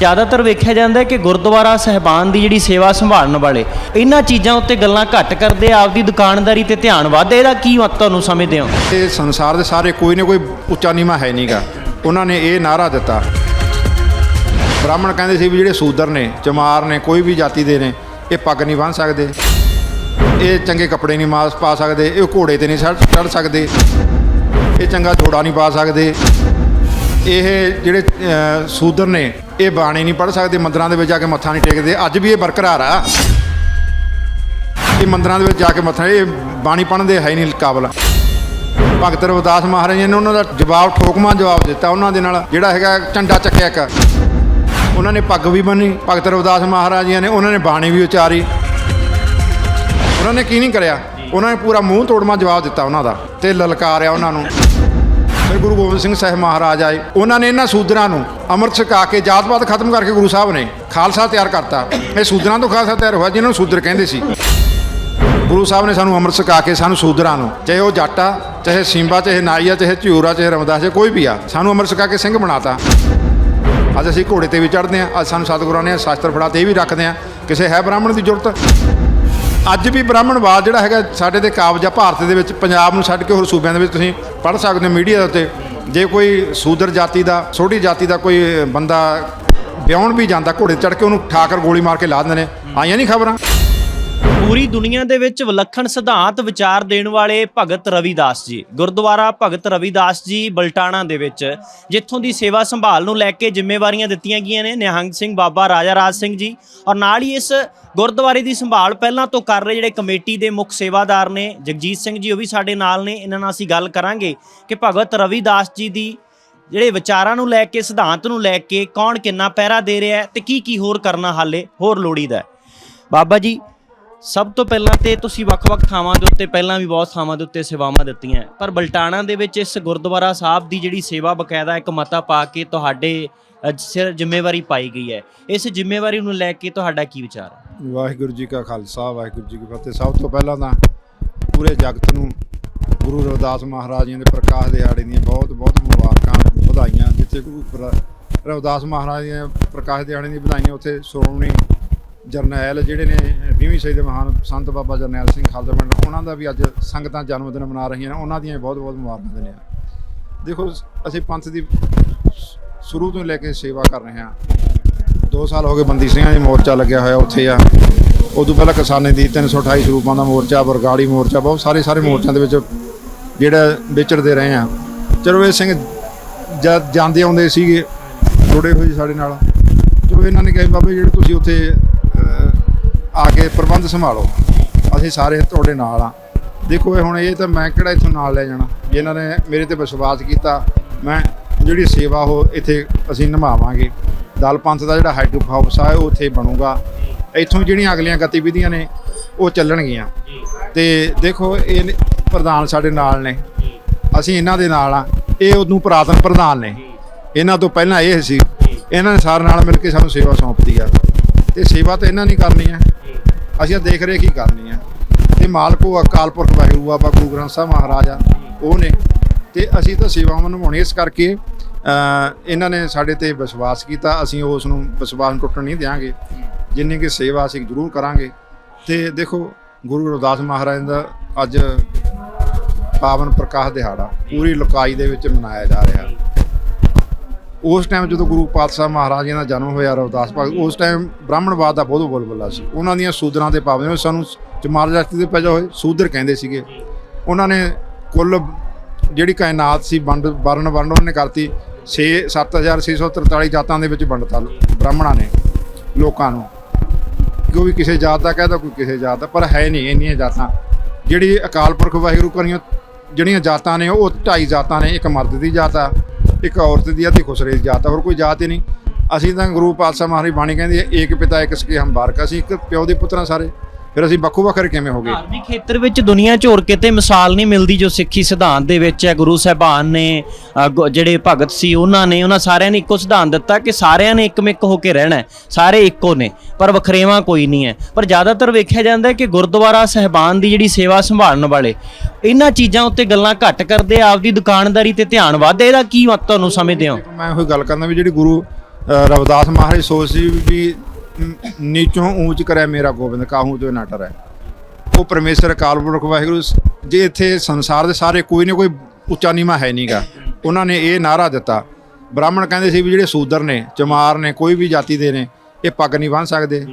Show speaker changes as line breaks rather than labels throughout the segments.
ਜ਼ਿਆਦਾਤਰ ਵੇਖਿਆ ਜਾਂਦਾ ਕਿ ਗੁਰਦੁਆਰਾ ਸਹਿਬਾਨ ਦੀ ਜਿਹੜੀ ਸੇਵਾ ਸੰਭਾਲਣ ਵਾਲੇ, ਇਹਨਾਂ ਚੀਜ਼ਾਂ ਉੱਤੇ ਗੱਲਾਂ ਘੱਟ ਕਰਦੇ, ਆਪਦੀ ਦੁਕਾਨਦਾਰੀ ਤੇ ਧਿਆਨ ਵੱਧ, ਇਹਦਾ ਕੀ ਮਤ ਤੁਹਾਨੂੰ ਸਮਝਦੇ ਹੋ?
ਇਹ ਸੰਸਾਰ ਦੇ ਸਾਰੇ ਕੋਈ ਨਾ ਕੋਈ ਉੱਚਾ ਨੀਵਾਂ ਹੈ ਨਹੀਂਗਾ ਉਹਨਾਂ ਨੇ ਇਹ ਨਾਰਾ ਦਿੱਤਾ। ਬ੍ਰਾਹਮਣ ਕਹਿੰਦੇ ਸੀ ਵੀ ਜਿਹੜੇ ਸੂਦਰ ਨੇ, ਚਮਾਰ ਨੇ, ਕੋਈ ਵੀ ਜਾਤੀ ਦੇ ਨੇ, ਇਹ ਪੱਗ ਨਹੀਂ ਬੰਨ੍ਹ ਸਕਦੇ। ਇਹ ਚੰਗੇ ਕੱਪੜੇ ਨਹੀਂ ਮਾਸ ਪਾ ਸਕਦੇ, ਇਹ ਘੋੜੇ ਤੇ ਨਹੀਂ ਚੜ ਸਕਦੇ। ਇਹ ਚੰਗਾ ਜੋੜਾ ਨਹੀਂ ਪਾ ਸਕਦੇ। ਇਹ ਜਿਹੜੇ ਸੂਦਰ ਨੇ ਇਹ ਬਾਣੀ ਨਹੀਂ ਪੜ੍ਹ ਸਕਦੇ ਮੰਦਰਾਂ ਦੇ ਵਿੱਚ ਜਾ ਕੇ ਮੱਥਾ ਨਹੀਂ ਟੇਕਦੇ। ਅੱਜ ਵੀ ਇਹ ਬਰਕਰਾਰ ਆ। ਇਹ ਮੰਦਰਾਂ ਦੇ ਵਿੱਚ ਜਾ ਕੇ ਮੱਥਾ ਇਹ ਬਾਣੀ ਪੜ੍ਹਨ ਦੇ ਹੈ ਨਹੀਂ ਕਾਬਲ। ਭਗਤ ਰਵਿਦਾਸ ਮਹਾਰਾਜ ਜੀ ਨੇ ਉਹਨਾਂ ਦਾ ਜਵਾਬ ਠੋਕਮਾ ਜਵਾਬ ਦਿੱਤਾ ਉਹਨਾਂ ਦੇ ਨਾਲ ਜਿਹੜਾ ਹੈਗਾ ਝੰਡਾ ਚੱਕਿਆ ਇੱਕ। ਉਹਨਾਂ ਨੇ ਪੱਗ ਵੀ ਬੰਨੀ ਭਗਤ ਰਵਿਦਾਸ ਮਹਾਰਾਜ ਜੀ ਨੇ ਉਹਨਾਂ ਨੇ ਬਾਣੀ ਵੀ ਉਚਾਰੀ। ਉਹਨਾਂ ਨੇ ਕੀ ਨਹੀਂ ਕਰਿਆ? ਉਹਨਾਂ ਨੇ ਪੂਰਾ ਮੂੰਹ ਤੋੜਮਾ ਜਵਾਬ ਦਿੱਤਾ ਉਹਨਾਂ ਦਾ ਤੇ ਲਲਕਾਰਿਆ ਉਹਨਾਂ ਨੂੰ। ਫਿਰ ਗੁਰੂ ਗੋਬਿੰਦ ਸਿੰਘ ਸਾਹਿਬ ਮਹਾਰਾਜ ਆਏ। ਉਹਨਾਂ ਨੇ ਇਹਨਾਂ ਸੂਦਰਾਂ ਨੂੰ ਅੰਮ੍ਰਿਤ ਛਕਾ ਕੇ ਜਾਤਪਾਤ ਖਤਮ ਕਰਕੇ ਗੁਰੂ ਸਾਹਿਬ ਨੇ ਖਾਲਸਾ ਤਿਆਰ ਕਰਤਾ। ਇਹ ਸੂਦਰਾਂ ਤੋਂ ਖਾਲਸਾ ਤਿਆਰ ਹੋਇਆ ਜਿਹਨਾਂ ਨੂੰ ਸੂਦਰ ਕਹਿੰਦੇ ਸੀ। ਗੁਰੂ ਸਾਹਿਬ ਨੇ ਸਾਨੂੰ ਅੰਮ੍ਰਿਤ ਛਕਾ ਕੇ ਸਾਨੂੰ ਸੂਦਰਾਂ ਨੂੰ, ਚਾਹੇ ਉਹ ਜੱਟ ਆ ਚਾਹੇ ਸਿੰਬਾ ਚਾਹੇ ਨਾਈਆ, ਚਾਹੇ ਝਿਊਰਾ, ਚਾਹੇ ਰਮਦਾਸ, ਚਾਹੇ ਕੋਈ ਵੀ ਆ, ਸਾਨੂੰ ਅੰਮ੍ਰਿਤ ਛਕਾ ਕੇ ਸਿੰਘ ਬਣਾਤਾ। ਅੱਜ ਅਸੀਂ ਘੋੜੇ ਤੇ ਵੀ ਚੜ੍ਹਦੇ ਆ ਅੱਜ ਸਾਨੂੰ ਸਤਿਗੁਰਾਂ ਨੇ ਸ਼ਾਸਤਰ ਫੜਾ ਤੇ ਇਹ ਵੀ ਰੱਖਦੇ ਆ ਕਿਸੇ ਹੈ ਬ੍ਰਾਹਮਣ ਦੀ ਜ਼ਰੂਰਤ? ਅੱਜ ਵੀ ਬ੍ਰਾਹਮਣਵਾਦ ਜਿਹੜਾ ਹੈਗਾ ਸਾਡੇ ਦੇ ਕਾਬਜ ਆ, ਭਾਰਤ ਦੇ ਵਿੱਚ, ਪੰਜਾਬ ਨੂੰ ਛੱਡ ਕੇ ਹੋਰ ਸੂਬਿਆਂ ਦੇ ਵਿੱਚ ਤੁਸੀਂ ਪੜ੍ਹ ਸਕਦੇ ਹੋ ਮੀਡੀਆ ਦੇ ਉੱਤੇ। ਜੇ ਕੋਈ ਸੂਦਰ ਜਾਤੀ ਦਾ ਛੋਟੀ ਜਾਤੀ ਦਾ ਕੋਈ ਬੰਦਾ ਵਿਆਹਣ ਵੀ ਜਾਂਦਾ, ਘੋੜੇ ਚੜ੍ਹ ਕੇ ਉਹਨੂੰ ਠਾਕਰ ਗੋਲੀ ਮਾਰ ਕੇ ਲਾ ਦਿੰਦੇ ਨੇ, ਆਈਆਂ ਨਹੀਂ ਖਬਰਾਂ।
ਪੂਰੀ ਦੁਨੀਆ ਦੇ ਵਿੱਚ ਵਿਲੱਖਣ ਸਿਧਾਂਤ ਵਿਚਾਰ ਦੇਣ ਵਾਲੇ ਭਗਤ ਰਵਿਦਾਸ ਜੀ। ਗੁਰਦੁਆਰਾ ਭਗਤ ਰਵਿਦਾਸ ਜੀ ਬਲਟਾਣਾ ਦੇ ਵਿੱਚ, ਜਿੱਥੋਂ ਦੀ ਸੇਵਾ ਸੰਭਾਲ ਨੂੰ ਲੈ ਕੇ ਜ਼ਿੰਮੇਵਾਰੀਆਂ ਦਿੱਤੀਆਂ ਗਈਆਂ ਨੇ, ਨਿਹੰਗ ਸਿੰਘ ਬਾਬਾ ਰਾਜਾ ਰਾਜ ਸਿੰਘ ਜੀ। ਔਰ ਨਾਲ ਹੀ ਇਸ ਗੁਰਦੁਆਰੇ ਦੀ ਸੰਭਾਲ ਪਹਿਲਾਂ ਤੋਂ ਕਰ ਰਹੇ ਜਿਹੜੇ ਕਮੇਟੀ ਦੇ ਮੁੱਖ ਸੇਵਾਦਾਰ ਨੇ, ਜਗਜੀਤ ਸਿੰਘ ਜੀ ਉਹ ਵੀ ਸਾਡੇ ਨਾਲ ਨੇ। ਇਹਨਾਂ ਨਾਲ ਅਸੀਂ ਗੱਲ ਕਰਾਂਗੇ ਕਿ ਭਗਤ ਰਵਿਦਾਸ ਜੀ ਦੀ ਜਿਹੜੇ ਵਿਚਾਰਾਂ ਨੂੰ ਲੈ ਕੇ, ਸਿਧਾਂਤ ਨੂੰ ਲੈ ਕੇ ਕੌਣ ਕਿੰਨਾ ਪਹਿਰਾ ਦੇ ਰਿਹਾ ਹੈ ਤੇ ਕੀ ਕੀ ਹੋਰ ਕਰਨਾ ਹਾਲੇ, ਹੋਰ ਲੋੜੀਦਾ ਹੈ। ਬਾਬਾ ਜੀ ਸਭ ਤੋਂ ਪਹਿਲਾਂ ਤੇ ਤੁਸੀਂ ਵੱਖ-ਵੱਖ ਥਾਵਾਂ ਦੇ ਉੱਤੇ ਪਹਿਲਾਂ ਵੀ ਬਹੁਤ ਥਾਵਾਂ ਦੇ ਉੱਤੇ ਸੇਵਾਵਾਂ ਦਿੱਤੀਆਂ। ਪਰ ਬਲਟਾਣਾ ਦੇ ਵਿੱਚ ਇਸ ਗੁਰਦੁਆਰਾ ਸਾਹਿਬ ਦੀ ਜਿਹੜੀ ਸੇਵਾ ਬਕਾਇਦਾ ਇੱਕ ਮਤਾ ਪਾ ਕੇ ਤੁਹਾਡੇ ਸਿਰ ਜ਼ਿੰਮੇਵਾਰੀ ਪਾਈ ਗਈ ਹੈ। ਇਸ ਜ਼ਿੰਮੇਵਾਰੀ ਨੂੰ ਲੈ ਕੇ ਤੁਹਾਡਾ ਕੀ ਵਿਚਾਰ ਹੈ?
ਵਾਹਿਗੁਰੂ ਜੀ ਕਾ ਖਾਲਸਾ, ਵਾਹਿਗੁਰੂ ਜੀ ਕੀ ਫਤਿਹ। ਸਭ ਤੋਂ ਪਹਿਲਾਂ ਤਾਂ ਪੂਰੇ ਜਗਤ ਨੂੰ ਗੁਰੂ ਰਵਿਦਾਸ ਮਹਾਰਾਜ ਜੀ ਦੇ ਪ੍ਰਕਾਸ਼ ਦਿਹਾੜੇ ਦੀਆਂ ਬਹੁਤ ਬਹੁਤ ਮੁਬਾਰਕਾਂ ਵਧਾਈਆਂ। ਜਿੱਥੇ ਗੁਰੂ ਰਵਿਦਾਸ ਮਹਾਰਾਜ ਜੀ ਦੇ ਪ੍ਰਕਾਸ਼ ਦਿਹਾੜੇ ਦੀਆਂ ਵਧਾਈਆਂ, ਉੱਥੇ ਸ਼੍ਰੋਮਣੀ ਜਰਨੈਲ ਜਿਹੜੇ ਨੇ 20ਵੀਂ ਸਦੀ ਦੇ ਮਹਾਨ ਸੰਤ ਬਾਬਾ ਜਰਨੈਲ ਸਿੰਘ ਖਾਲਸਾ ਪਿੰਡ ਉਹਨਾਂ ਦਾ ਵੀ ਅੱਜ ਸੰਗਤਾਂ ਜਨਮ ਦਿਨ ਮਨਾ ਰਹੀਆਂ ਨੇ, ਉਹਨਾਂ ਦੀਆਂ ਬਹੁਤ ਬਹੁਤ ਮੁਬਾਰਕਾਂ ਦਿੰਦੇ ਆ ਦੇਖੋ, ਅਸੀਂ ਪੰਥ ਦੀ ਸ਼ੁਰੂ ਤੋਂ ਲੈ ਕੇ ਸੇਵਾ ਕਰ ਰਹੇ ਹਾਂ। 2 ਸਾਲ ਹੋ ਗਏ ਬੰਦੀ ਸਿੰਘਾਂ ਦੀ ਮੋਰਚਾ ਲੱਗਿਆ ਹੋਇਆ ਉੱਥੇ ਆ। ਉਦੋਂ ਪਹਿਲਾਂ ਕਿਸਾਨੇ ਦੀ 328 ਸਰੂਪਾਂ ਦਾ ਮੋਰਚਾ, ਬਰਗਾੜੀ ਮੋਰਚਾ, ਬਹੁਤ ਸਾਰੇ ਸਾਰੇ ਮੋਰਚਿਆਂ ਦੇ ਵਿੱਚ ਜਿਹੜਾ ਵਿਚਰਦੇ ਰਹੇ ਆ ਇਹ ਸਿੰਘ ਜਦ ਜਾਂਦੇ ਆਉਂਦੇ ਸੀਗੇ ਜੁੜੇ ਹੋਏ ਸੀ ਸਾਡੇ ਨਾਲ। ਚਲੋ, ਇਹਨਾਂ ਨੇ ਕਿਹਾ ਬਾਬਾ ਬਾਬੇ ਜਿਹੜੇ ਤੁਸੀਂ ਉੱਥੇ ਆ ਕੇ ਪ੍ਰਬੰਧ ਸੰਭਾਲੋ। ਅਸੀਂ ਸਾਰੇ ਤੁਹਾਡੇ ਨਾਲ ਆ ਦੇਖੋ ਇਹ ਹੁਣ ਇਹ ਤਾਂ ਮੈਂ ਕਿਹੜਾ ਇੱਥੋਂ ਨਾਲ ਲੈ ਜਾਣਾ? ਜੇ ਨੇ ਮੇਰੇ ਤੇ ਵਿਸ਼ਵਾਸ ਕੀਤਾ, ਮੈਂ ਜਿਹੜੀ ਸੇਵਾ ਉਹ ਇੱਥੇ ਅਸੀਂ ਨਿਭਾਵਾਂਗੇ। ਦਲ ਪੰਥ ਦਾ ਜਿਹੜਾ ਹੈਡ ਹਾਊਸ ਆ ਉਹ ਉੱਥੇ ਬਣੂਗਾ। ਇੱਥੋਂ ਜਿਹੜੀਆਂ ਅਗਲੀਆਂ ਗਤੀਵਿਧੀਆਂ ਨੇ, ਉਹ ਚੱਲਣਗੀਆਂ। ਤੇ ਦੇਖੋ, ਇਹ ਪ੍ਰਧਾਨ ਸਾਡੇ ਨਾਲ ਨੇ। ਅਸੀਂ ਇਹਨਾਂ ਦੇ ਨਾਲ ਆ ਇਹ ਉਦੋਂ ਪੁਰਾਤਨ ਪ੍ਰਧਾਨ ਨੇ। ਇਹਨਾਂ ਤੋਂ ਪਹਿਲਾਂ ਇਹ ਸੀ। ਇਹਨਾਂ ਨੇ ਸਾਰੇ ਨਾਲ ਮਿਲ ਕੇ ਸਾਨੂੰ ਸੇਵਾ ਸੌਂਪਦੀ ਆ। ਤੇ ਸੇਵਾ ਤਾਂ ਇਹਨਾਂ ਨੇ ਕਰਨੀ ਆ ਅਸੀਂ ਦੇਖ ਰਹੇ ਕੀ ਕਰਨੀ ਆ ਤੇ ਮਾਲਕ ਉਹ ਅਕਾਲ ਪੁਰਖ ਵਾਹਿਗੁਰੂ ਬਾਬਾ ਗੁਰੂ ਗ੍ਰੰਥ ਸਾਹਿਬ ਮਹਾਰਾਜ ਆ ਉਹ ਨੇ। ਤੇ ਅਸੀਂ ਤਾਂ ਸੇਵਾਵਾਂ ਨਿਭਾਉਣੀ ਇਸ ਕਰਕੇ ਇਹਨਾਂ ਨੇ ਸਾਡੇ ਤੇ ਵਿਸ਼ਵਾਸ ਕੀਤਾ। ਅਸੀਂ ਉਸ ਨੂੰ ਵਿਸ਼ਵਾਸ ਟੁੱਟਣ ਨਹੀਂ ਦਿਆਂਗੇ। ਜਿੰਨੀ ਕਿ ਸੇਵਾ ਅਸੀਂ ਜ਼ਰੂਰ ਕਰਾਂਗੇ। ਤੇ ਦੇਖੋ ਗੁਰੂ ਰਵਿਦਾਸ ਮਹਾਰਾਜ ਦਾ ਅੱਜ ਪਾਵਨ ਪ੍ਰਕਾਸ਼ ਦਿਹਾੜਾ ਪੂਰੀ ਲੋਕਾਈ ਦੇ ਵਿੱਚ ਮਨਾਇਆ ਜਾ ਰਿਹਾ। ਉਸ ਟਾਈਮ ਜਦੋਂ ਗੁਰੂ ਪਾਤਸ਼ਾਹ ਮਹਾਰਾਜ ਜੀ ਦਾ ਜਨਮ ਹੋਇਆ, ਰਵਿਦਾਸ ਭਗਤ ਉਸ ਟਾਈਮ ਬ੍ਰਾਹਮਣਵਾਦ ਦਾ ਬਹੁਤ ਬੋਲਬਲਾ ਸੀ। ਉਹਨਾਂ ਦੀਆਂ ਸੂਦਰਾਂ ਦੇ ਪਾਵਨ ਸਾਨੂੰ ਚਮਾਰ ਜਾਤੀ ਦੇ ਪੈਦਾ ਹੋਏ, ਸੂਦਰ ਕਹਿੰਦੇ ਸੀਗੇ। ਉਹਨਾਂ ਨੇ ਕੁੱਲ ਜਿਹੜੀ ਕਾਇਨਾਤ ਸੀ, ਵੰਡ, ਵਰਨ ਵੰਡ ਉਹਨੇ ਕਰਤੀ 6 7643 ਜਾਤਾਂ ਦੇ ਵਿੱਚ ਵੰਡਤਾ ਬ੍ਰਾਹਮਣਾਂ ਨੇ, ਲੋਕਾਂ ਨੂੰ। ਕੋਈ ਕਿਸੇ ਜਾਤ ਦਾ ਕਹਦਾ, ਕੋਈ ਕਿਸੇ ਜਾਤ ਦਾ, ਪਰ ਹੈ ਨਹੀਂ ਇੰਨੀਆਂ ਜਾਤਾਂ। ਜਿਹੜੀ ਅਕਾਲ ਪੁਰਖ ਵਾਹਿਗੁਰੂ ਕਰੀਆਂ, ਜਿਹੜੀਆਂ ਜਾਤਾਂ ਨੇ, ਉਹ ਢਾਈ ਜਾਤਾਂ ਨੇ, ਇੱਕ ਮਰਦ ਦੀ ਜਾਤ ਆ। ਇੱਕ ਔਰਤ ਦੀ ਆ ਖੁਸਰੇ ਦੀ ਜਾਤ ਹੈ ਹੋਰ ਕੋਈ ਜਾਤ ਹੀ ਨਹੀਂ। ਅਸੀਂ ਤਾਂ ਗੁਰੂ ਪਾਤਸ਼ਾਹ ਮਹਾਰਾਜ ਬਾਣੀ ਕਹਿੰਦੀ ਹੈ ਏਕ ਪਿਤਾ, ਇੱਕ ਸਕੇ ਹਮ ਬਾਰਕ। ਅਸੀਂ ਇੱਕ ਪਿਓ ਦੇ ਪੁੱਤਰਾਂ ਸਾਰੇ। ਫਿਰ ਅਸੀਂ ਵੱਖੋ ਵੱਖਰੇ ਕਿਵੇਂ ਹੋ ਗਏ?
ਧਾਰਮਿਕ ਖੇਤਰ ਵਿੱਚ ਦੁਨੀਆ 'ਚ ਹੋਰ ਕਿਤੇ ਮਿਸਾਲ ਨਹੀਂ ਮਿਲਦੀ ਜੋ ਸਿੱਖੀ ਸਿਧਾਂਤ ਦੇ ਵਿੱਚ ਹੈ। ਗੁਰੂ ਸਾਹਿਬਾਨ ਨੇ ਅ, ਗੁ- ਜਿਹੜੇ ਭਗਤ ਸੀ ਉਹਨਾਂ ਨੇ ਉਹਨਾਂ ਸਾਰਿਆਂ ਨੇ ਇੱਕੋ ਸਿਧਾਂਤ ਦਿੱਤਾ ਕਿ ਸਾਰਿਆਂ ਨੇ ਇੱਕਮਿਕ ਹੋ ਕੇ ਰਹਿਣਾ ਹੈ। ਸਾਰੇ ਇੱਕੋ ਨੇ ਪਰ ਵਖਰੇਵਾਂ ਕੋਈ ਨਹੀਂ ਹੈ। ਪਰ ਜ਼ਿਆਦਾਤਰ ਵੇਖਿਆ ਜਾਂਦਾ ਹੈ ਕਿ ਗੁਰਦੁਆਰਾ ਸਹਿਬਾਨ ਦੀ ਜਿਹੜੀ ਸੇਵਾ ਸੰਭਾਲਣ ਵਾਲੇ ਇਹਨਾਂ ਚੀਜ਼ਾਂ ਉੱਤੇ ਗੱਲਾਂ ਘੱਟ ਕਰਦੇ ਆ, ਆਪਦੀ ਦੁਕਾਨਦਾਰੀ ਤੇ ਧਿਆਨ ਵੱਧ ਇਹਦਾ ਕੀ ਮਤ ਤੁਹਾਨੂੰ ਸਮਝਦੇ ਹੋ?
ਮੈਂ ਉਹੀ ਗੱਲ ਕਰਦਾ ਵੀ ਜਿਹੜੀ ਗੁਰੂ ਅ, ਰਵਿਦਾਸ ਮਹਾਰਾਜ ਸੋਚ ਸੀ ਵੀ ਨੀਚੋਂ ਉੱਚ ਕਰੇ ਮੇਰਾ ਗੋਬਿੰਦ, ਕਾਹੂ ਤੋਂ ਨਾ ਟਰੈ। ਉਹ ਪਰਮੇਸ਼ਰ ਅਕਾਲ ਪੁਰਖ ਵਾਹਿਗੁਰੂ ਜੇ ਇੱਥੇ ਸੰਸਾਰ ਦੇ ਸਾਰੇ ਕੋਈ ਨਾ ਕੋਈ ਉੱਚਾ ਨੀਵਾਂ ਹੈ ਨਹੀਂਗਾ ਉਹਨਾਂ ਨੇ ਇਹ ਨਾਰਾ ਦਿੱਤਾ। ਬ੍ਰਾਹਮਣ ਕਹਿੰਦੇ ਸੀ ਵੀ ਜਿਹੜੇ ਸੂਦਰ ਨੇ, ਚਮਾਰ ਨੇ, ਕੋਈ ਵੀ ਜਾਤੀ ਦੇ ਨੇ, ਇਹ ਪੱਗ ਨਹੀਂ ਬੰਨ੍ਹ ਸਕਦੇ।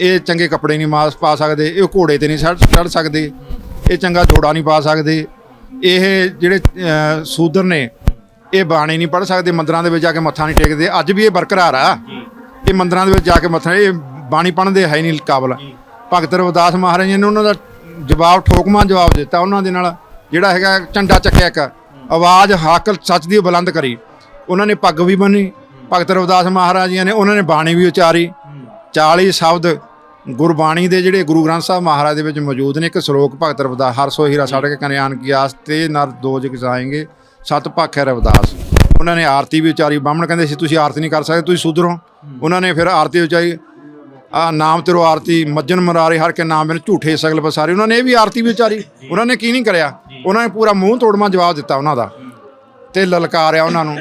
ਇਹ ਚੰਗੇ ਕੱਪੜੇ ਨਹੀਂ ਮਾਸ ਪਾ ਸਕਦੇ, ਇਹ ਘੋੜੇ ਤੇ ਨਹੀਂ ਚੜ ਸਕਦੇ, ਇਹ ਚੰਗਾ ਜੋੜਾ ਨਹੀਂ ਪਾ ਸਕਦੇ। ਇਹ ਜਿਹੜੇ ਸੂਦਰ ਨੇ, ਇਹ ਬਾਣੀ ਨਹੀਂ ਪੜ ਸਕਦੇ, ਮੰਦਰਾਂ ਦੇ ਵਿੱਚ ਜਾ ਕੇ ਮੱਥਾ ਨਹੀਂ ਟੇਕਦੇ। ਅੱਜ ਵੀ ਇਹ ਬਰਕਰਾਰ ਆ। ਇਹ ਮੰਦਰਾਂ ਦੇ ਵਿੱਚ ਜਾ ਕੇ ਮੱਥਾ ਇਹ ਬਾਣੀ ਪੜਨ ਦੇ ਹੈ ਨਹੀਂ ਕਾਬਲ। ਭਗਤ ਰਵਿਦਾਸ ਮਹਾਰਾਜ ਜੀ ਨੇ ਉਹਨਾਂ ਦਾ ਜਵਾਬ ਠੋਕਵਾਂ ਜਵਾਬ ਦਿੱਤਾ ਉਹਨਾਂ ਦੇ ਨਾਲ ਜਿਹੜਾ ਹੈਗਾ ਝੰਡਾ ਚੱਕਿਆ ਇੱਕ। ਆਵਾਜ਼ ਹੱਕ ਸੱਚ ਦੀ ਬੁਲੰਦ ਕਰੀ। ਉਹਨਾਂ ਨੇ ਪੱਗ ਵੀ ਬੰਨੀ ਭਗਤ ਰਵਿਦਾਸ ਮਹਾਰਾਜ ਜੀ ਨੇ ਉਹਨਾਂ ਨੇ ਬਾਣੀ ਵੀ ਉਚਾਰੀ। 40 ਸ਼ਬਦ ਗੁਰਬਾਣੀ ਦੇ ਜਿਹੜੇ ਗੁਰੂ ਗ੍ਰੰਥ ਸਾਹਿਬ ਮਹਾਰਾਜ ਦੇ ਵਿੱਚ ਮੌਜੂਦ ਨੇ ਇੱਕ ਸ਼ਲੋਕ ਭਗਤ ਰਵਿਦਾਸ ਹਰ ਸੋ ਹੀਰਾ ਛੱਡ ਕੇ ਕਨਿਆਨ ਕੀ ਆਸ ਤੇ ਨਰ ਦੋ ਜਗ ਜਾਏਂਗੇ ਸਤ ਭਾਖੈ ਰਵਿਦਾਸ। ਉਹਨਾਂ ਨੇ ਆਰਤੀ ਵੀ ਉਚਾਰੀ ਬਾਹਮਣ ਕਹਿੰਦੇ ਸੀ ਤੁਸੀਂ ਆਰਤੀ ਨਹੀਂ ਕਰ ਸਕਦੇ ਤੁਸੀਂ ਸੁਧਰੋ। ਉਹਨਾਂ ਨੇ ਫਿਰ ਆਰਤੀ ਉਚਾਰੀ ਆ ਨਾਮ ਤੇਰੋ ਆਰਤੀ ਮੱਜਨ ਮਰਾਰੇ ਹਰ ਕੇ ਨਾਮ ਬਿਨ ਝੂਠੇ ਸਗਲ ਬਸਾਰੇ ਉਹਨਾਂ ਨੇ ਇਹ ਵੀ ਆਰਤੀ ਵੀ ਉਚਾਰੀ ਉਹਨਾਂ ਨੇ ਕੀ ਨਹੀਂ ਕਰਿਆ? ਉਹਨਾਂ ਨੇ ਪੂਰਾ ਮੂੰਹ ਤੋੜਮਾ ਜਵਾਬ ਦਿੱਤਾ ਉਹਨਾਂ ਦਾ। ਤੇ ਲਲਕਾਰਿਆ ਉਹਨਾਂ ਨੂੰ।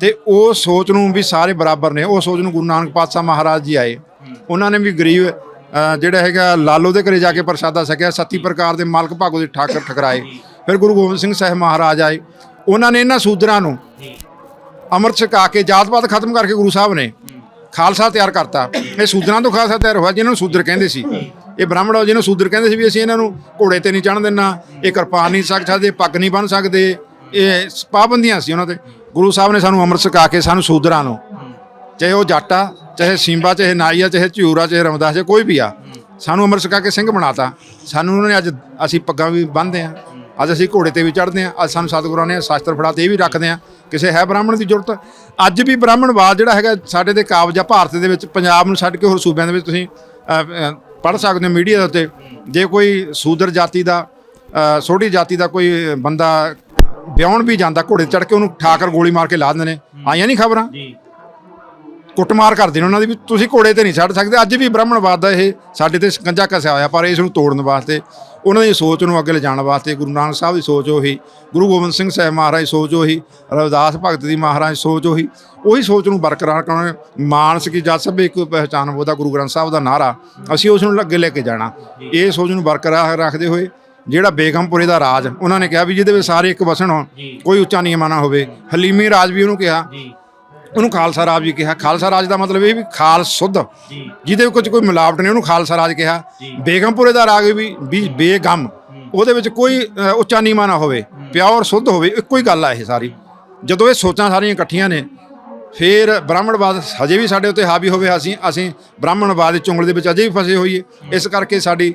ਤੇ ਉਹ ਸੋਚ ਨੂੰ ਵੀ ਸਾਰੇ ਬਰਾਬਰ ਨੇ। ਉਹ ਸੋਚ ਨੂੰ ਗੁਰੂ ਨਾਨਕ ਪਾਤਸ਼ਾਹ ਮਹਾਰਾਜ ਜੀ ਆਏ। ਉਹਨਾਂ ਨੇ ਵੀ ਗਰੀਬ ਜਿਹੜਾ ਹੈਗਾ ਲਾਲੋ ਦੇ ਘਰੇ ਜਾ ਕੇ ਪ੍ਰਸ਼ਾਦਾ ਛਕਿਆ। ਸੱਤੀ ਪ੍ਰਕਾਰ ਦੇ ਮਾਲਕ ਭਾਗੋ ਦੇ ਠਾਕਰ ਠਕਰਾਏ। ਫਿਰ ਗੁਰੂ ਗੋਬਿੰਦ ਸਿੰਘ ਸਾਹਿਬ ਮਹਾਰਾਜ ਆਏ। ਉਹਨਾਂ ਨੇ ਇਹਨਾਂ ਸੂਦਰਾਂ ਨੂੰ ਅੰਮ੍ਰਿਤ ਛਕਾ ਕੇ ਜਾਤ-ਪਾਤ ਖਤਮ ਕਰਕੇ ਗੁਰੂ ਸਾਹਿਬ ਨੇ ਖਾਲਸਾ ਤਿਆਰ ਕਰਤਾ। ਇਹ ਸੂਦਰਾਂ ਤੋਂ ਖਾਲਸਾ ਤਿਆਰ ਹੋਇਆ, ਜਿਹਨਾਂ ਨੂੰ ਸੂਦਰ ਕਹਿੰਦੇ ਸੀ। ਇਹ ਬ੍ਰਾਹਮਣ ਜਿਹਨੂੰ ਸੂਦਰ ਕਹਿੰਦੇ ਸੀ ਵੀ ਅਸੀਂ ਇਹਨਾਂ ਨੂੰ ਘੋੜੇ ਤੇ ਨਹੀਂ ਚੜ੍ਹਨ ਦੇਣਾ ਇਹ ਕਿਰਪਾਨ ਨਹੀਂ ਸਕ ਸਕਦੇ, ਪੱਗ ਨਹੀਂ ਬੰਨ ਸਕਦੇ। ਇਹ ਪਾਬੰਦੀਆਂ ਸੀ ਉਹਨਾਂ ਤੇ। ਗੁਰੂ ਸਾਹਿਬ ਨੇ ਸਾਨੂੰ ਅੰਮ੍ਰਿਤ ਛਕਾ ਕੇ ਸਾਨੂੰ ਸੂਦਰਾਂ ਨੂੰ, ਚਾਹੇ ਉਹ ਜੱਟ ਆ ਚਾਹੇ ਸਿੰਬਾ ਚਾਹੇ ਨਾਈਆ, ਚਾਹੇ ਝੂਰਾ, ਚਾਹੇ ਰਮਦਾਸ, ਚਾਹੇ ਕੋਈ ਵੀ ਆ, ਸਾਨੂੰ ਅੰਮ੍ਰਿਤ ਛਕਾ ਕੇ ਸਿੰਘ ਬਣਾਤਾ। ਸਾਨੂੰ ਉਹਨਾਂ ਨੇ ਅੱਜ ਅਸੀਂ ਪੱਗਾਂ ਵੀ ਬੰਨ੍ਹਦੇ ਆ ਅੱਜ ਅਸੀਂ ਘੋੜੇ ਤੇ ਵੀ ਚੜ੍ਹਦੇ ਆ ਅੱਜ ਸਾਨੂੰ ਸਤਿਗੁਰਾਂ ਨੇ ਸ਼ਾਸਤਰ ਫੜਾਤੇ ਇਹ ਵੀ ਰੱਖਦੇ ਆ ਕਿਸੇ ਹੈ ਬ੍ਰਾਹਮਣ ਦੀ ਜ਼ਰੂਰਤ। ਅੱਜ ਵੀ ਬ੍ਰਾਹਮਣਵਾਦ ਜਿਹੜਾ ਹੈਗਾ ਸਾਡੇ ਦੇ ਕਾਬਜ ਭਾਰਤ ਦੇ ਵਿੱਚ ਪੰਜਾਬ ਨੂੰ ਛੱਡ ਕੇ ਹੋਰ ਸੂਬਿਆਂ ਦੇ ਵਿੱਚ ਤੁਸੀਂ ਪੜ੍ਹ ਸਕਦੇ ਹੋ ਮੀਡੀਆ ਦੇ ਉੱਤੇ। ਜੇ ਕੋਈ ਸੂਦਰ ਜਾਤੀ ਦਾ ਸੋਢੀ ਜਾਤੀ ਦਾ ਕੋਈ ਬੰਦਾ ਵਿਆਹਣ ਵੀ ਜਾਂਦਾ ਘੋੜੇ ਤੇ ਚੜ੍ਹ ਕੇ ਉਹਨੂੰ ਠਾਕਰ ਗੋਲੀ ਮਾਰ ਕੇ ਲਾ ਦਿੰਦੇ ਨੇ। ਆਈਆਂ ਨਹੀਂ ਖਬਰਾਂ?
ਜੀ।
ਕੁੱਟਮਾਰ ਕਰਦੇ ਨੇ ਉਹਨਾਂ ਦੀ ਵੀ। ਤੁਸੀਂ ਘੋੜੇ ਤੇ ਨਹੀਂ ਛੱਡ ਸਕਦੇ। ਅੱਜ ਵੀ ਬ੍ਰਾਹਮਣਵਾਦ ਦਾ ਇਹ ਸਾਡੇ ਤੇ ਸਕੰਜਾ ਕਸਿਆ ਹੋਇਆ ਪਰ ਇਸ ਨੂੰ ਤੋੜਨ ਵਾਸਤੇ ਉਹਨਾਂ ਦੀ ਸੋਚ ਨੂੰ ਅੱਗੇ ਲਿਜਾਣ ਵਾਸਤੇ ਗੁਰੂ ਨਾਨਕ ਸਾਹਿਬ ਦੀ ਸੋਚ ਉਹੀ ਗੁਰੂ ਗੋਬਿੰਦ ਸਿੰਘ ਸਾਹਿਬ ਮਹਾਰਾਜ ਦੀ ਸੋਚ ਉਹੀ ਰਵਿਦਾਸ ਭਗਤ ਦੀ ਮਹਾਰਾਜ ਦੀ ਸੋਚ ਉਹੀ ਉਹੀ ਸੋਚ ਨੂੰ ਬਰਕਰਾਰ ਕਰਨ ਮਾਨਸ ਕੀ ਜਦ ਸਭੇ ਕੋਈ ਪਹਿਚਾਨ ਉਹਦਾ ਗੁਰੂ ਗ੍ਰੰਥ ਸਾਹਿਬ ਦਾ ਨਾਰਾ ਅਸੀਂ ਉਸ ਨੂੰ ਅੱਗੇ ਲੈ ਕੇ ਜਾਣਾ। ਇਹ ਸੋਚ ਨੂੰ ਬਰਕਰਾਰ ਰੱਖਦੇ ਹੋਏ ਜਿਹੜਾ ਬੇਗਮਪੁਰੇ ਦਾ ਰਾਜ ਉਹਨਾਂ ਨੇ ਕਿਹਾ ਵੀ ਜਿਹਦੇ ਵਿੱਚ ਸਾਰੇ ਇੱਕ ਵਸਣ ਹੋਣ ਕੋਈ ਉੱਚਾ ਨੀਵਾਂ ਨਾ ਹੋਵੇ। ਹਲੀਮੀ ਰਾਜ ਵੀ ਉਹਨੂੰ ਕਿਹਾ। ਉਹਨੂੰ ਖਾਲਸਾ ਰਾਜ ਵੀ ਕਿਹਾ। ਖਾਲਸਾ ਰਾਜ ਦਾ ਮਤਲਬ ਇਹ ਵੀ ਖਾਲਸ ਸੁੱਧ। ਜਿਹਦੇ ਵਿੱਚ ਕੋਈ ਮਿਲਾਵਟ ਨਹੀਂ ਉਹਨੂੰ ਖਾਲਸਾ ਰਾਜ ਕਿਹਾ। ਬੇਗਮਪੁਰੇ ਦਾ ਰਾਗ ਵੀ ਵੀ ਬੇਗਮ। ਉਹਦੇ ਵਿੱਚ ਕੋਈ ਉੱਚਾ ਨੀਵਾਂ ਨਾ ਹੋਵੇ। ਪਿਓਰ ਸੁੱਧ ਹੋਵੇ ਇੱਕੋ ਹੀ ਗੱਲ ਆ ਇਹ ਸਾਰੀ। ਜਦੋਂ ਇਹ ਸੋਚਾਂ ਸਾਰੀਆਂ ਇਕੱਠੀਆਂ ਨੇ ਫਿਰ ਬ੍ਰਾਹਮਣਵਾਦ ਹਜੇ ਵੀ ਸਾਡੇ ਉੱਤੇ ਹਾਵੀ ਹੋਵੇ। ਅਸੀਂ ਅਸੀਂ ਬ੍ਰਾਹਮਣਵਾਦ ਦੀ ਚੁੰਗਲ ਦੇ ਵਿੱਚ ਅਜੇ ਵੀ ਫਸੇ ਹੋਈਏ। ਇਸ ਕਰਕੇ ਸਾਡੀ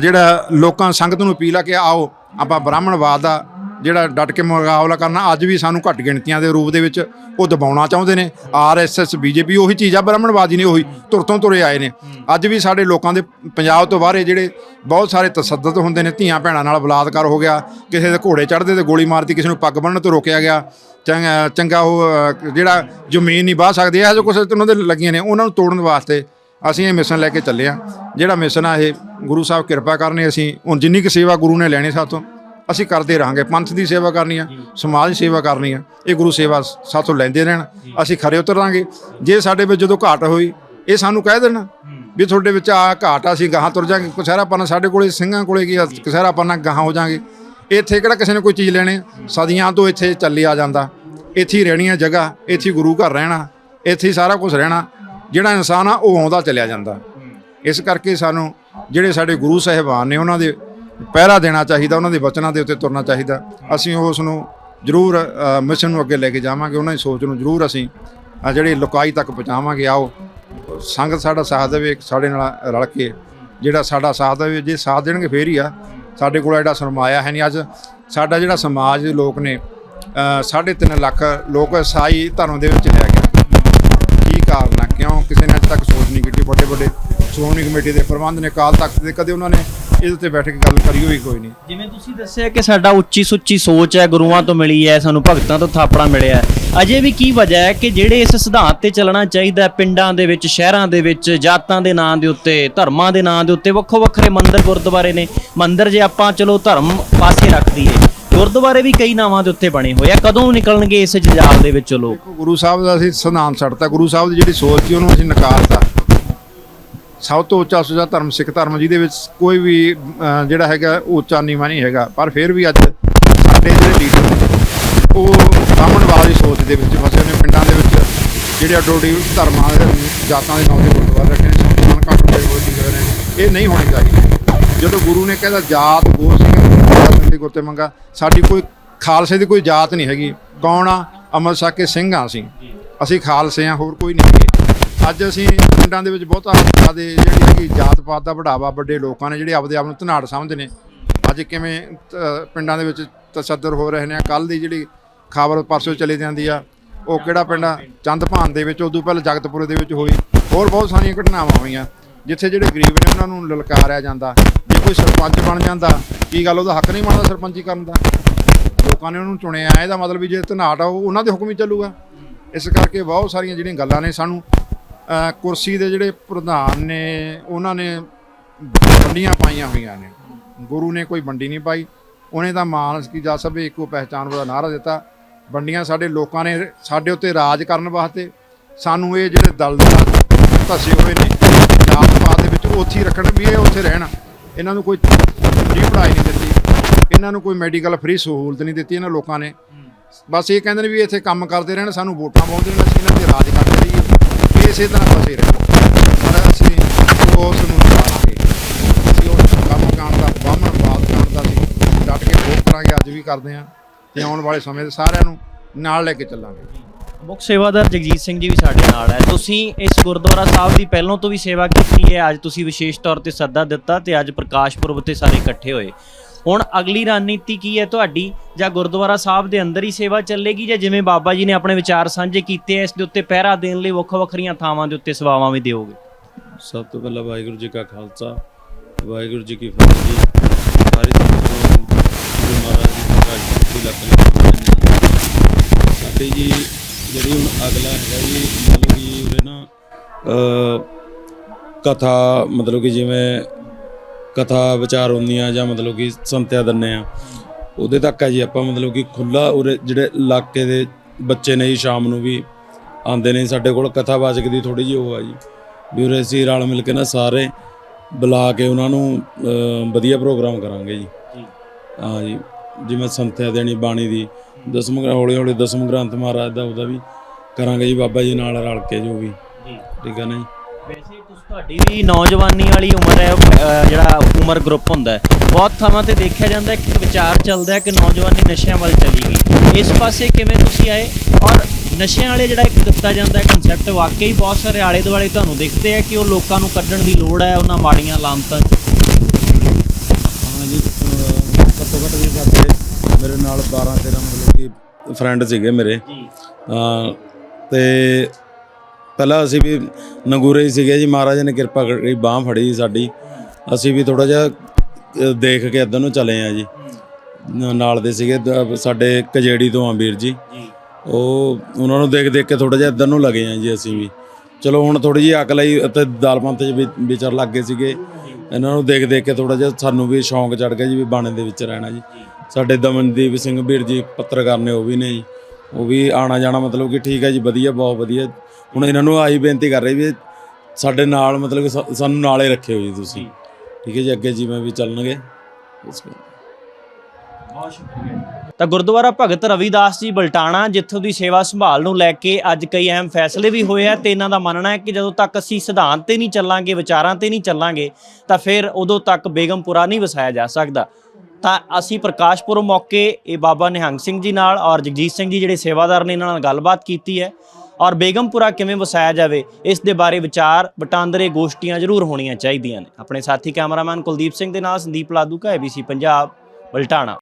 ਜਿਹੜਾ ਲੋਕਾਂ ਸੰਗਤ ਨੂੰ ਅਪੀਲ ਆ ਕਿ ਆਓ ਆਪਾਂ ਬ੍ਰਾਹਮਣਵਾਦ ਦਾ ਜਿਹੜਾ ਡਟ ਕੇ ਮੁਕਾਬਲਾ ਕਰਨਾ, ਅੱਜ ਵੀ ਸਾਨੂੰ ਘੱਟ ਗਿਣਤੀਆਂ ਦੇ ਰੂਪ ਦੇ ਵਿੱਚ ਉਹ ਦਬਾਉਣਾ ਚਾਹੁੰਦੇ ਨੇ। ਆਰਐਸਐਸ ਬੀਜੇਪੀ ਉਹੀ ਚੀਜ਼ ਆ ਬ੍ਰਾਹਮਣਵਾਦੀ ਨੇ ਉਹੀ ਤੁਰ ਤੋਂ ਤੁਰੇ ਆਏ ਨੇ। ਅੱਜ ਵੀ ਸਾਡੇ ਲੋਕਾਂ ਦੇ ਪੰਜਾਬ ਤੋਂ ਬਾਹਰੇ ਜਿਹੜੇ ਬਹੁਤ ਸਾਰੇ ਤਸੱਦਦ ਹੁੰਦੇ ਨੇ, ਧੀਆਂ ਭੈਣਾਂ ਨਾਲ ਬਲਾਤਕਾਰ ਹੋ ਗਿਆ, ਕਿਸੇ ਦੇ ਘੋੜੇ ਚੜ੍ਹਦੇ ਤੇ ਗੋਲੀ ਮਾਰਤੀ, ਕਿਸੇ ਨੂੰ ਪੱਗ ਬੰਨ੍ਹਣ ਤੋਂ ਰੋਕਿਆ ਗਿਆ, ਚੰਗਾ ਚੰਗਾ ਉਹ ਜਿਹੜਾ ਜ਼ਮੀਨ ਨਹੀਂ ਬਾਹ ਸਕਦੇ, ਇਹ ਜੋ ਕੁਛ ਉਹਨਾਂ ਦੇ ਲੱਗੀਆਂ ਨੇ, ਉਹਨਾਂ ਨੂੰ ਤੋੜਨ ਵਾਸਤੇ ਅਸੀਂ ਇਹ ਮਿਸ਼ਨ ਲੈ ਕੇ ਚੱਲੇ ਆ ਜਿਹੜਾ ਮਿਸ਼ਨ ਆ ਇਹ, ਗੁਰੂ ਸਾਹਿਬ ਕਿਰਪਾ ਕਰਨੇ ਅਸੀਂ, ਹੁਣ ਜਿੰਨੀ ਕੁ ਸੇਵਾ ਗੁਰੂ ਨੇ ਲੈਣੀ ਸਾਥੋਂ ਅਸੀਂ ਕਰਦੇ ਰਹਾਂਗੇ। ਪੰਥ ਦੀ ਸੇਵਾ ਕਰਨੀ ਆ ਸਮਾਜ ਦੀ ਸੇਵਾ ਕਰਨੀ ਆ ਇਹ ਗੁਰੂ ਸੇਵਾ ਸਾਥੋਂ ਲੈਂਦੇ ਰਹਿਣ ਅਸੀਂ ਖਰੇ ਉਤਰਾਂਗੇ। ਜੇ ਸਾਡੇ ਵਿੱਚ ਜਦੋਂ ਘਾਟ ਹੋਈ ਇਹ ਸਾਨੂੰ ਕਹਿ ਦੇਣ ਵੀ ਤੁਹਾਡੇ ਵਿੱਚ ਆ ਘਾਟ ਆ ਅਸੀਂ ਗਾਹਾਂ ਤੁਰ ਜਾਾਂਗੇ। ਕੁਸਹਿਰਾ ਪੰਨਾ ਸਾਡੇ ਕੋਲੇ ਸਿੰਘਾਂ ਕੋਲੇ ਕੀ ਕੁਸਹਿਰਾ ਪੰਨਾ ਗਾਹਾਂ ਹੋ ਜਾਾਂਗੇ। ਇੱਥੇ ਕਿਹੜਾ ਕਿਸੇ ਨੇ ਕੋਈ ਚੀਜ਼ ਲੈਣੀ? ਸਦੀਆਂ ਤੋਂ ਇੱਥੇ ਚੱਲੀ ਆ ਜਾਂਦਾ। ਇੱਥੇ ਹੀ ਰਹਿਣੀ ਆ ਜਗ੍ਹਾ ਇੱਥੇ ਗੁਰੂ ਘਰ ਰਹਿਣਾ ਇੱਥੇ ਹੀ ਸਾਰਾ ਕੁਝ ਰਹਿਣਾ। ਜਿਹੜਾ ਇਨਸਾਨ ਆ ਉਹ ਆਉਂਦਾ ਚੱਲਿਆ ਜਾਂਦਾ। ਇਸ ਕਰਕੇ ਸਾਨੂੰ ਜਿਹੜੇ ਸਾਡੇ ਗੁਰੂ ਸਾਹਿਬਾਨ ਨੇ ਉਹਨਾਂ ਦੇ ਪਹਿਰਾ ਦੇਣਾ ਚਾਹੀਦਾ ਉਹਨਾਂ ਦੇ ਵਚਨਾਂ ਦੇ ਉੱਤੇ ਤੁਰਨਾ ਚਾਹੀਦਾ। ਅਸੀਂ ਉਸ ਨੂੰ ਜ਼ਰੂਰ ਮਿਸ਼ਨ ਨੂੰ ਅੱਗੇ ਲੈ ਕੇ ਜਾਵਾਂਗੇ ਉਹਨਾਂ ਦੀ ਸੋਚ ਨੂੰ ਜ਼ਰੂਰ ਅਸੀਂ ਜਿਹੜੀ ਲੋਕਾਈ ਤੱਕ ਪਹੁੰਚਾਵਾਂਗੇ ਆਓ। ਸੰਗਤ ਸਾਡਾ ਸਾਥ ਦੇਵੇ ਸਾਡੇ ਨਾਲ ਰਲ ਕੇ। ਜਿਹੜਾ ਸਾਡਾ ਸਾਥ ਦੇਵੇ ਜੇ ਸਾਥ ਦੇਣਗੇ ਫੇਰ ਹੀ ਆ। ਸਾਡੇ ਕੋਲ ਐਡਾ ਸਰਮਾਇਆ ਹੈ ਨਹੀਂ ਅੱਜ। ਸਾਡਾ ਜਿਹੜਾ ਸਮਾਜ ਦੇ ਲੋਕ ਨੇ ਅ, ਸਾਢੇ ਤਿੰਨ ਲੱਖ ਲੋਕ ਈਸਾਈ ਧਰਮ ਦੇ ਵਿੱਚ ਲੈ ਗਿਆ ਕੀ ਕਾਰਨ ਆ? ਕਿਉਂ? ਕਿਸੇ ਨੇ ਅੱਜ ਤੱਕ ਸੋਚ ਨਹੀਂ ਕੀਤੀ। ਵੱਡੇ ਵੱਡੇ ਸ਼੍ਰੋਮਣੀ ਕਮੇਟੀ ਦੇ ਪ੍ਰਬੰਧ ਨੇ ਕਾਲ ਤਖ਼ਤ ਦੇ ਕਦੇ ਉਹਨਾਂ ਨੇ ਇਹਦੇ ਉੱਤੇ ਬੈਠ ਕੇ ਗੱਲ ਕਰੀ ਹੋਈ ਕੋਈ ਨਹੀਂ।
ਜਿਵੇਂ ਤੁਸੀਂ ਦੱਸਿਆ ਕਿ ਸਾਡਾ ਉੱਚੀ ਸੁੱਚੀ ਸੋਚ ਹੈ ਗੁਰੂਆਂ ਤੋਂ ਮਿਲੀ ਹੈ ਸਾਨੂੰ ਭਗਤਾਂ ਤੋਂ ਥਾਪੜਾ ਮਿਲਿਆ ਹੈ। ਅਜੇ ਵੀ ਕੀ ਵਜ੍ਹਾ ਹੈ ਕਿ ਜਿਹੜੇ ਇਸ ਸਿਧਾਂਤ ਤੇ ਚੱਲਣਾ ਚਾਹੀਦਾ ਹੈ, ਪਿੰਡਾਂ ਦੇ ਵਿੱਚ ਸ਼ਹਿਰਾਂ ਦੇ ਵਿੱਚ ਜਾਤਾਂ ਦੇ ਨਾਂ ਦੇ ਉੱਤੇ ਧਰਮਾਂ ਦੇ ਨਾਂ ਦੇ ਉੱਤੇ ਵੱਖੋ ਵੱਖਰੇ ਮੰਦਿਰ ਗੁਰਦੁਆਰੇ ਨੇ ਮੰਦਿਰ ਜੇ ਆਪਾਂ ਚਲੋ ਧਰਮ ਪਾਸੇ ਰੱਖ ਦਈਏ ਗੁਰਦੁਆਰੇ ਵੀ ਕਈ ਨਾਵਾਂ ਦੇ ਉੱਤੇ ਬਣੇ ਹੋਏ ਆ ਕਦੋਂ ਨਿਕਲਣਗੇ ਇਸ ਜਜਾਲ ਦੇ ਵਿੱਚੋਂ ਲੋਕ?
ਗੁਰੂ ਸਾਹਿਬ ਦਾ ਅਸੀਂ ਸਿਧਾਂਤ ਛੱਡਤਾ ਗੁਰੂ ਸਾਹਿਬ ਦੀ ਜਿਹੜੀ ਸੋਚ ਸੀ ਉਹਨੂੰ ਅਸੀਂ ਨਕਾਰਤਾ। ਸਭ ਤੋਂ ਉੱਚਾ ਸੁਜਾ ਧਰਮ, ਸਿੱਖ ਧਰਮ, ਜਿਹਦੇ ਵਿੱਚ ਕੋਈ ਵੀ ਜਿਹੜਾ ਹੈਗਾ ਉੱਚਾ ਨੀਵਾਂ ਨਹੀਂ ਹੈਗਾ। ਪਰ ਫਿਰ ਵੀ ਅੱਜ ਸਾਡੇ ਜਿਹੜੇ ਲੀਡਰ ਨੇ, ਉਹ ਬਾਹਮਣਵਾਦ ਦੀ ਸੋਚ ਦੇ ਵਿੱਚ ਫਸੇ ਨੇ। ਪਿੰਡਾਂ ਦੇ ਵਿੱਚ ਜਿਹੜੇ ਅਡੋਡੀ ਧਰਮਾਂ ਦੇ ਜਾਤਾਂ ਦੇ ਨਾਂ ਦੇ ਗੁਰਦੁਆਰੇ ਰੱਖੇ ਨੇ ਸੰਤਾਨ ਘੱਟ ਹੋਏ ਹੋਏ ਦਿਖ ਨੇ, ਇਹ ਨਹੀਂ ਹੋਣੀ ਚਾਹੀਦੀ। ਜਦੋਂ ਗੁਰੂ ਨੇ ਕਹਿੰਦਾ ਜਾਤ ਗੋ ਸਿੰਘ ਦੀ ਗੁਰਤੇ ਮੰਗਾ, ਸਾਡੀ ਕੋਈ ਖਾਲਸੇ ਦੀ ਕੋਈ ਜਾਤ ਨਹੀਂ ਹੈਗੀ। ਕੌਣ ਆ? ਅਮਰ ਸਾਕੇ ਸਿੰਘ ਆ ਅਸੀਂ। ਅਸੀਂ ਖਾਲਸੇ ਆ, ਹੋਰ ਕੋਈ ਨਹੀਂ ਹੈਗੇ। ਅੱਜ ਅਸੀਂ ਪਿੰਡਾਂ ਦੇ ਵਿੱਚ ਬਹੁਤਾ ਜ਼ਿਆਦੇ ਜਿਹੜੀ ਹੈਗੀ ਜਾਤ ਪਾਤ ਦਾ ਵਢਾਵਾ ਵੱਡੇ ਲੋਕਾਂ ਨੇ ਜਿਹੜੇ ਆਪਦੇ ਆਪ ਨੂੰ ਧਨਾੜ ਸਮਝਦੇ ਨੇ। ਅੱਜ ਕਿਵੇਂ ਪਿੰਡਾਂ ਦੇ ਵਿੱਚ ਤਸੱਦਰ ਹੋ ਰਹੇ ਨੇ ਕੱਲ ਦੀ ਜਿਹੜੀ ਖਬਰ ਪਰਸੋਂ ਚਲੇ ਜਾਂਦੀ ਆ, ਉਹ ਕਿਹੜਾ ਪਿੰਡ ਆ? ਚੰਦਭਾਨ ਦੇ ਵਿੱਚ, ਉਦੋਂ ਪਹਿਲਾਂ ਜਗਤਪੁਰ ਦੇ ਵਿੱਚ ਹੋਈ। ਹੋਰ ਬਹੁਤ ਸਾਰੀਆਂ ਘਟਨਾਵਾਂ ਹੋਈਆਂ, ਜਿੱਥੇ ਜਿਹੜੇ ਗਰੀਬ ਨੇ ਉਹਨਾਂ ਨੂੰ ਲਲਕਾਰਿਆ ਜਾਂਦਾ, ਜੇ ਕੋਈ ਸਰਪੰਚ ਬਣ ਜਾਂਦਾ, ਕੀ ਗੱਲ ਉਹਦਾ ਹੱਕ ਨਹੀਂ ਬਣਦਾ ਸਰਪੰਚੀ ਕਰਨ ਦਾ? ਲੋਕਾਂ ਨੇ ਉਹਨੂੰ ਚੁਣਿਆ, ਇਹਦਾ ਮਤਲਬ ਵੀ ਜੇ ਧਨਾਟ ਆ, ਉਹ ਉਹਨਾਂ ਦੇ ਹੁਕਮ ਹੀ ਚੱਲੂਗਾ। ਇਸ ਕਰਕੇ ਬਹੁਤ ਸਾਰੀਆਂ ਜਿਹੜੀਆਂ ਗੱਲਾਂ ਨੇ ਸਾਨੂੰ ਕੁਰਸੀ ਦੇ ਜਿਹੜੇ ਪ੍ਰਧਾਨ ਨੇ ਉਹਨਾਂ ਨੇ ਵੰਡੀਆਂ ਪਾਈਆਂ ਹੋਈਆਂ ਨੇ। ਗੁਰੂ ਨੇ ਕੋਈ ਵੰਡੀ ਨਹੀਂ ਪਾਈ। ਉਹਨੇ ਤਾਂ ਮਾਨਸ ਕੀ ਜਾ ਸਭੇ ਇੱਕੋ ਪਹਿਚਾਨ ਦਾ ਨਾਰਾ ਦਿੱਤਾ। ਵੰਡੀਆਂ ਸਾਡੇ ਲੋਕਾਂ ਨੇ ਸਾਡੇ ਉੱਤੇ ਰਾਜ ਕਰਨ ਵਾਸਤੇ ਸਾਨੂੰ ਇਹ ਜਿਹੜੇ ਦਲ ਧਸੇ ਹੋਏ ਨੇ ਜਾਤ ਪਾਤ ਦੇ ਵਿੱਚ ਉੱਥੇ ਹੀ ਰੱਖਣ ਵੀ ਇਹ ਉੱਥੇ ਰਹਿਣ। ਇਹਨਾਂ ਨੂੰ ਕੋਈ ਫ੍ਰੀ ਪੜ੍ਹਾਈ ਨਹੀਂ ਦਿੱਤੀ। ਇਹਨਾਂ ਨੂੰ ਕੋਈ ਮੈਡੀਕਲ ਫ੍ਰੀ ਸਹੂਲਤ ਨਹੀਂ ਦਿੱਤੀ ਇਹਨਾਂ ਲੋਕਾਂ ਨੇ। ਬਸ ਇਹ ਕਹਿੰਦੇ ਨੇ ਵੀ ਇੱਥੇ ਕੰਮ ਕਰਦੇ ਰਹਿਣ ਸਾਨੂੰ ਵੋਟਾਂ ਪਾਉਂਦੇ ਰਹਿਣ ਅਸੀਂ ਇਹਨਾਂ ਤੇ ਰਾਜ ਕਰਦੇ ਇਸੇ ਤਰ੍ਹਾਂ ਫਸੇ ਰਹੇ ਪਰ ਅਸੀਂ ਉਸ ਨੂੰ ਨਿਕਾਲਾਂਗੇ ਅਸੀਂ ਉਸ ਕੰਮ ਕਾਂਡ ਦਾ ਬਾਹਮਣ ਬਾਦ ਕਾਂਡ ਦਾ ਅਸੀਂ ਡਟ ਕੇ ਵੋਟ ਕਰਾਂਗੇ ਅੱਜ ਵੀ ਕਰਦੇ ਹਾਂ ਤੇ ਆਉਣ ਵਾਲੇ ਸਮੇਂ ਦੇ ਸਾਰਿਆਂ ਨੂੰ ਨਾਲ ਲੈ ਕੇ ਚੱਲਾਂਗੇ
ਮੁੱਖ ਸੇਵਾਦਾਰ ਜਗਜੀਤ ਸਿੰਘ ਜੀ ਵੀ ਸਾਡੇ ਨਾਲ ਹੈ ਤੁਸੀਂ ਇਸ ਗੁਰਦੁਆਰਾ ਸਾਹਿਬ ਦੀ ਪਹਿਲਾਂ ਤੋਂ ਵੀ ਸੇਵਾ ਕੀਤੀ ਹੈ। ਅੱਜ ਤੁਸੀਂ ਵਿਸ਼ੇਸ਼ ਤੌਰ ਤੇ ਸੱਦਾ ਦਿੱਤਾ ਤੇ ਅੱਜ ਪ੍ਰਕਾਸ਼ ਪੁਰਬ ਤੇ ਸਾਰੇ ਇਕੱਠੇ ਹੋਏ। ਹੁਣ ਅਗਲੀ ਰਣਨੀਤੀ ਕੀ ਹੈ ਤੁਹਾਡੀ? ਜਾਂ ਗੁਰਦੁਆਰਾ ਸਾਹਿਬ ਦੇ ਅੰਦਰ ਹੀ ਸੇਵਾ ਚੱਲੇਗੀ ਜਾਂ ਜਿਵੇਂ ਬਾਬਾ ਜੀ ਨੇ ਆਪਣੇ ਵਿਚਾਰ ਸਾਂਝੇ ਕੀਤੇ ਐ ਇਸ ਦੇ ਉੱਤੇ ਪਹਿਰਾ ਦੇਣ ਲਈ ਵੱਖ ਵੱਖਰੀਆਂ ਥਾਵਾਂ ਦੇ ਉੱਤੇ ਸੇਵਾਵਾਂ ਵੀ ਦਿਓਗੇ?
ਸਭ ਤੋਂ ਪਹਿਲਾਂ ਵਾਹਿਗੁਰੂ ਜੀ ਕਾ ਖਾਲਸਾ, ਵਾਹਿਗੁਰੂ ਜੀ ਕੀ ਫਤਿਹ ਜੀ। ਸਾਰੀ ਗੁਰੂ ਮਹਾਰਾਜ ਦੀ ਕਾਜ ਦੀ ਲੱਤ ਸਾਡੀ ਜੀ ਜਿਹੜੀ ਹੁਣ ਅਗਲਾ ਹੈਗਾ ਜੀ, ਮਤਲਬ ਕਿ ਉਰੇ ਨਾ ਕਥਾ, ਮਤਲਬ ਕਿ ਜਿਵੇਂ ਕਥਾ ਵਿਚਾਰ ਹੁੰਦੀਆਂ ਜਾਂ ਮਤਲਬ ਕਿ ਸੰਤਿਆ ਦਿੰਨੇ ਆ ਉਹਦੇ ਤੱਕ ਹੈ ਜੀ ਆਪਾਂ ਮਤਲਬ ਕਿ ਖੁੱਲਾ ਉਰੇ ਜਿਹੜੇ ਇਲਾਕੇ ਦੇ ਬੱਚੇ ਨੇ ਜੀ ਸ਼ਾਮ ਨੂੰ ਵੀ ਆਉਂਦੇ ਨੇ ਸਾਡੇ ਕੋਲ ਕਥਾ ਵਾਚਕ ਦੀ ਥੋੜੀ ਜਿਹੀ ਉਹ ਆ ਜੀ। ਵੀ ਉਰੇ ਅਸੀਂ ਰਲ ਮਿਲ ਕੇ ਨਾ ਸਾਰੇ ਬੁਲਾ ਕੇ ਉਹਨਾਂ ਨੂੰ ਵਧੀਆ ਪ੍ਰੋਗਰਾਮ ਕਰਾਂਗੇ ਜੀ। ਹਾਂ ਜੀ ਜਿਵੇਂ ਸੰਥਿਆ ਦੇਣੀ ਬਾਣੀ ਦੀ ਦਸਮ ਹੌਲੀ ਹੌਲੀ ਦਸਮ ਗ੍ਰੰਥ ਮਹਾਰਾਜ ਦਾ ਉਹਦਾ ਵੀ ਕਰਾਂਗੇ ਜੀ ਬਾਬਾ ਜੀ ਨਾਲ ਰਲ ਕੇ ਜੋ ਵੀ।
ਜੀ।
ਠੀਕ ਹੈ ਨਾ ਜੀ?
ਵੈਸੇ ਤੁਸੀਂ ਤੁਹਾਡੀ ਵੀ ਨੌਜਵਾਨੀ ਵਾਲੀ ਉਮਰ ਹੈ ਅਹ ਜਿਹੜਾ ਉਮਰ ਗਰੁੱਪ ਹੁੰਦਾ ਹੈ ਬਹੁਤ ਥਾਵਾਂ ਤੇ ਦੇਖਿਆ ਜਾਂਦਾ ਹੈ ਕਿ ਵਿਚਾਰ ਚੱਲਦਾ ਹੈ ਕਿ ਨੌਜਵਾਨੀ ਨਸ਼ਿਆਂ ਵੱਲ ਚਲੀ ਗਈ। ਇਸ ਪਾਸੇ ਕਿਵੇਂ ਤੁਸੀਂ ਆਏ? ਔਰ ਨਸ਼ਿਆਂ ਵਾਲੇ ਜਿਹੜਾ ਇੱਕ ਦਿੱਤਾ ਜਾਂਦਾ ਹੈ ਕਨਸੈਪਟ ਵਾਕਈ ਬਹੁਤ ਸਾਰੇ ਆਲੇ ਦੁਆਲੇ ਤੁਹਾਨੂੰ ਦਿਖਦੇ ਆ ਕਿ ਉਹ ਲੋਕਾਂ ਨੂੰ ਕੱਢਣ ਦੀ ਲੋੜ ਹੈ ਉਹਨਾਂ ਮਾੜੀਆਂ ਲਾਮਤਾਂ 'ਚ।
ਹਾਂ ਜੀ ਅਹ ਘੱਟੋ ਘੱਟ ਵੀ ਸਾਡੇ ਮੇਰੇ ਨਾਲ 12 13 ਮਤਲਬ ਕਿ ਫਰੈਂਡ ਸੀਗੇ ਮੇਰੇ।
ਜੀ।
ਤੇ ਪਹਿਲਾਂ ਅਸੀਂ ਵੀ ਨਗੂਰੇ ਹੀ ਸੀਗੇ ਜੀ ਮਹਾਰਾਜ ਨੇ ਕਿਰਪਾ ਕਰੀ ਬਾਹ ਫੜੀ ਜੀ ਸਾਡੀ। ਅਸੀਂ ਵੀ ਥੋੜਾ ਜਿਹਾ ਅ, ਦੇਖ ਕੇ ਇੱਧਰ ਨੂੰ ਚਲੇ ਆ ਜੀ। ਨ- ਨਾਲ ਦੇ ਸੀਗੇ ਦ- ਸਾਡੇ ਕਜੇੜੀ ਤੋਂ ਆ ਵੀਰ ਜੀ।
ਜੀ।
ਉਹ ਉਹਨਾਂ ਨੂੰ ਦੇਖ ਦੇਖ ਕੇ ਥੋੜਾ ਜਿਹਾ ਇੱਧਰ ਨੂੰ ਲੱਗੇ ਆ ਜੀ ਅਸੀਂ ਵੀ। ਚਲੋ ਹੁਣ ਥੋੜੀ ਜਿਹੀ ਅਕਲ ਆਈ ਅਤੇ ਦਾਲਪੰਥ 'ਚ ਵੀ ਵਿਚਰ ਲੱਗ ਗਏ ਸੀਗੇ। ਇਹਨਾਂ ਨੂੰ ਦੇਖ ਦੇਖ ਕੇ ਥੋੜਾ ਜਿਹਾ ਸਾਨੂੰ ਵੀ ਸ਼ੌਂਕ ਚੜ ਗਿਆ ਜੀ ਵੀ ਬਾਣੇ ਦੇ ਵਿੱਚ ਰਹਿਣਾ ਜੀ। ਸਾਡੇ ਦਮਨਦੀਪ ਸਿੰਘ ਵੀਰ ਜੀ ਪੱਤਰਕਾਰ ਨੇ ਉਹ ਵੀ ਨੇ ਜੀ। ਉਹ ਵੀ ਆਣਾ ਜਾਣਾ ਮਤਲਬ ਕਿ ਠੀਕ ਹੈ ਜੀ, ਵਧੀਆ, ਬਹੁਤ ਵਧੀਆ। ਹੁਣ ਇਹਨਾਂ ਨੂੰ ਆਹੀ ਬੇਨਤੀ ਕਰ ਰਹੇ ਵੀ ਸਾਡੇ ਨਾਲ ਮਤਲਬ ਕਿ ਸਾ- ਸਾਨੂੰ ਨਾਲੇ ਰੱਖਿਓ ਜੀ ਤੁਸੀਂ। ਠੀਕ ਹੈ ਜੀ, ਅੱਗੇ ਜਿਵੇਂ ਵੀ ਚੱਲਣਗੇ। ਇਸ ਕਰਕੇ
ਤਾਂ ਗੁਰਦੁਆਰਾ ਭਗਤ ਰਵਿਦਾਸ ਜੀ ਬਲਟਾਣਾ, ਜਿੱਥੋਂ ਦੀ ਸੇਵਾ ਸੰਭਾਲ ਨੂੰ ਲੈ ਕੇ ਅੱਜ ਕਈ ਅਹਿਮ ਫੈਸਲੇ ਵੀ ਹੋਏ ਆ ਤੇ ਇਹਨਾਂ ਦਾ ਮੰਨਣਾ ਹੈ ਕਿ ਜਦੋਂ ਤੱਕ ਅਸੀਂ ਸਿਧਾਂਤ ਤੇ ਨਹੀਂ ਚੱਲਾਂਗੇ, ਵਿਚਾਰਾਂ ਤੇ ਨਹੀਂ ਚੱਲਾਂਗੇ, ਤਾਂ ਫਿਰ ਉਦੋਂ ਤੱਕ ਬੇਗਮਪੁਰਾ ਨਹੀਂ ਵਸਾਇਆ ਜਾ ਸਕਦਾ। ਤਾਂ ਅਸੀਂ ਪ੍ਰਕਾਸ਼ ਪੁਰਬ ਮੌਕੇ ਇਹ ਬਾਬਾ ਨਿਹੰਗ ਸਿੰਘ ਜੀ ਨਾਲ ਔਰ ਜਗਜੀਤ ਸਿੰਘ ਜੀ ਜਿਹੜੇ ਸੇਵਾਦਾਰ ਨੇ ਇਹਨਾਂ ਨਾਲ ਗੱਲਬਾਤ ਕੀਤੀ ਹੈ। ਔਰ ਬੇਗਮਪੁਰਾ ਕਿਵੇਂ ਵਸਾਇਆ ਜਾਵੇ, ਇਸ ਦੇ ਬਾਰੇ ਵਿਚਾਰ ਵਟਾਂਦਰੇ ਗੋਸ਼ਟੀਆਂ ਜ਼ਰੂਰ ਹੋਣੀਆਂ ਚਾਹੀਦੀਆਂ ਨੇ। ਆਪਣੇ ਸਾਥੀ ਕੈਮਰਾਮੈਨ ਕੁਲਦੀਪ ਸਿੰਘ ਦੇ ਨਾਲ ਸੰਦੀਪ ਲਾਦੂ ਕਾ ABC ਪੰਜਾਬ, ਬਲਟਾਣਾ।